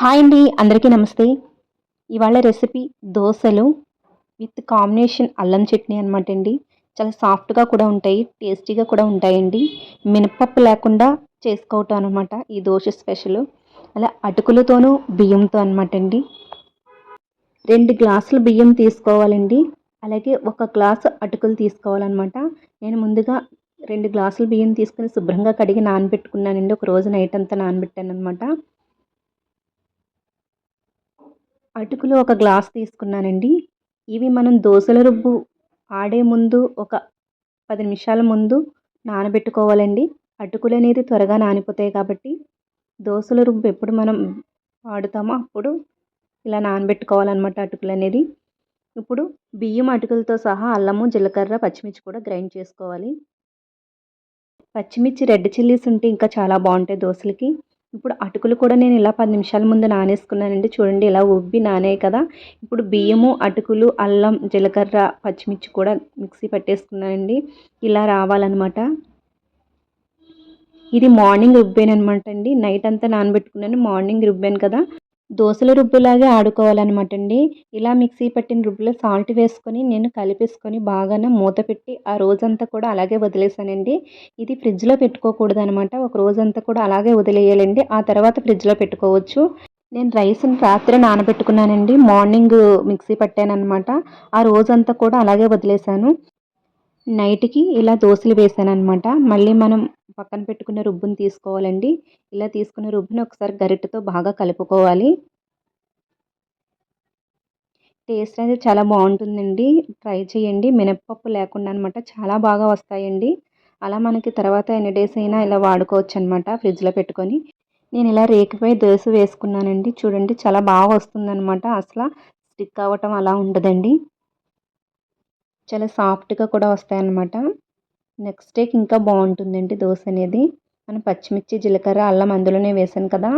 Hi అండి అందరికీ నమస్తే. ఇవాళ రెసిపీ దోశలు విత్ కాంబినేషన్ అల్లం చట్నీ అనమాట అండి. చాలా సాఫ్ట్గా కూడా ఉంటాయి టేస్టీగా కూడా ఉంటాయండి. మినపప్పు లేకుండా చేసుకోవటం అనమాట ఈ దోశ స్పెషల్. అలా అటుకులతోనూ బియ్యంతో అనమాట అండి. రెండు గ్లాసులు బియ్యం తీసుకోవాలండి. అలాగే ఒక గ్లాసు అటుకులు తీసుకోవాలన్నమాట. నేను ముందుగా రెండు గ్లాసులు బియ్యం తీసుకుని శుభ్రంగా కడిగి నానబెట్టుకున్నానండి. ఒక రోజు నైట్ అంతా నానబెట్టాను అనమాట అటుకులు ఒక గ్లాస్ తీసుకున్నానండి. ఇవి మనం దోశల రుబ్బు ఆడే ముందు ఒక పది నిమిషాల ముందు నానబెట్టుకోవాలండి. అటుకులు అనేది త్వరగా నానిపోతాయి కాబట్టి దోశల రుబ్బు ఎప్పుడు మనం వాడుతామో అప్పుడు ఇలా నానబెట్టుకోవాలన్నమాట అటుకులు అనేది. ఇప్పుడు బియ్యం అటుకులతో సహా అల్లము జీలకర్ర పచ్చిమిర్చి కూడా గ్రైండ్ చేసుకోవాలి. పచ్చిమిర్చి రెడ్ చిల్లీస్ ఉంటే ఇంకా చాలా బాగుంటాయి దోశలకి ఇప్పుడు అటుకులు కూడా నేను ఇలా పది నిమిషాల ముందు నానేసుకున్నానండి. చూడండి ఇలా ఉబ్బి నానాయి కదా. ఇప్పుడు బియ్యము అటుకులు అల్లం జీలకర్ర పచ్చిమిర్చి కూడా మిక్సీ పట్టేసుకున్నానండి. ఇలా రావాలన్నమాట. ఇది మార్నింగ్ రుబ్బాను అనమాట అండి. నైట్ అంతా నానబెట్టుకున్నాను. మార్నింగ్ రుబ్బాను కదా. దోశల రుబ్బులాగే ఆడుకోవాలన్నమాట అండి ఇలా మిక్సీ పట్టిన రుబ్బులో సాల్ట్ వేసుకొని నేను కలిపేసుకొని బాగా మూత పెట్టి ఆ రోజంతా కూడా అలాగే వదిలేసానండి. ఇది ఫ్రిడ్జ్లో పెట్టుకోకూడదు అనమాట ఒక రోజంతా కూడా అలాగే వదిలేయాలండి. ఆ తర్వాత ఫ్రిడ్జ్లో పెట్టుకోవచ్చు. నేను రైస్ని రాత్రి నానబెట్టుకున్నానండి. మార్నింగ్ మిక్సీ పట్టాను అనమాట ఆ రోజంతా కూడా అలాగే వదిలేసాను. నైట్కి ఇలా దోశలు వేసాను అనమాట మళ్ళీ మనం పక్కన పెట్టుకున్న రుబ్బుని తీసుకోవాలండి. ఇలా తీసుకున్న రుబ్బుని ఒకసారి గరిటెతో బాగా కలుపుకోవాలి. టేస్ట్ అనేది చాలా బాగుంటుందండి. ట్రై చేయండి. మినప్పప్పు లేకుండా అనమాట చాలా బాగా వస్తాయండి. అలా మనకి తర్వాత ఎన్ని డేస్ అయినా ఇలా వాడుకోవచ్చు అనమాట ఫ్రిడ్జ్లో పెట్టుకొని. నేను ఇలా రేకిపై దోశ వేసుకున్నానండి. చూడండి చాలా బాగా వస్తుందన్నమాట. అసలు స్టిక్ అవ్వటం అలా ఉండదండి. చాలా సాఫ్ట్గా కూడా వస్తాయన్నమాట. నెక్స్ట్ డేకి ఇంకా బాగుంటుందండి దోశ అనేది. మనం పచ్చిమిర్చి జీలకర్ర అల్లం అందులోనే వేసాను కదా.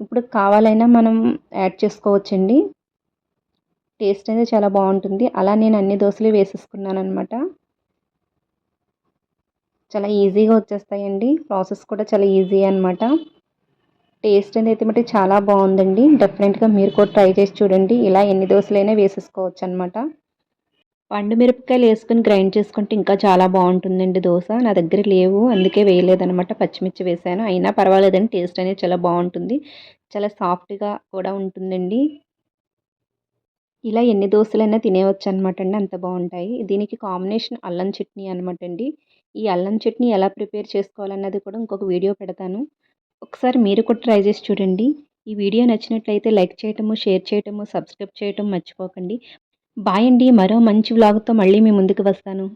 ఇప్పుడు కావాలైనా మనం యాడ్ చేసుకోవచ్చండి. టేస్ట్ అనేది చాలా బాగుంటుంది. అలా నేను అన్ని దోశలు వేసేసుకున్నాను అనమాట చాలా ఈజీగా వచ్చేస్తాయండి. ప్రాసెస్ కూడా చాలా ఈజీ అనమాట టేస్ట్ అనేది అయితే మట్టి చాలా బాగుందండి. డెఫినెట్గా మీరు కూడా ట్రై చేసి చూడండి. ఇలా ఎన్ని దోశలైనా వేసేసుకోవచ్చు అనమాట పండు మిరపకాయలు వేసుకొని గ్రైండ్ చేసుకుంటే ఇంకా చాలా బాగుంటుందండి దోశ. నా దగ్గర లేవు అందుకే వేయలేదనమాట పచ్చిమిర్చి వేసాను. అయినా పర్వాలేదండి టేస్ట్ అనేది చాలా బాగుంటుంది. చాలా సాఫ్ట్గా కూడా ఉంటుందండి. ఇలా ఎన్ని దోశలైనా తినేవచ్చు అనమాట అండి అంత బాగుంటాయి. దీనికి కాంబినేషన్ అల్లం చట్నీ అనమాట అండి. ఈ అల్లం చట్నీ ఎలా ప్రిపేర్ చేసుకోవాలన్నది కూడా ఇంకొక వీడియో పెడతాను. ఒకసారి మీరు కూడా ట్రై చేసి చూడండి. ఈ వీడియో నచ్చినట్లయితే లైక్ చేయటము షేర్ చేయటము సబ్స్క్రైబ్ చేయటం మర్చిపోకండి. బాయ్ అండి మరో మంచి వ్లాగ్తో మళ్ళీ మీ ముందుకు వస్తాను.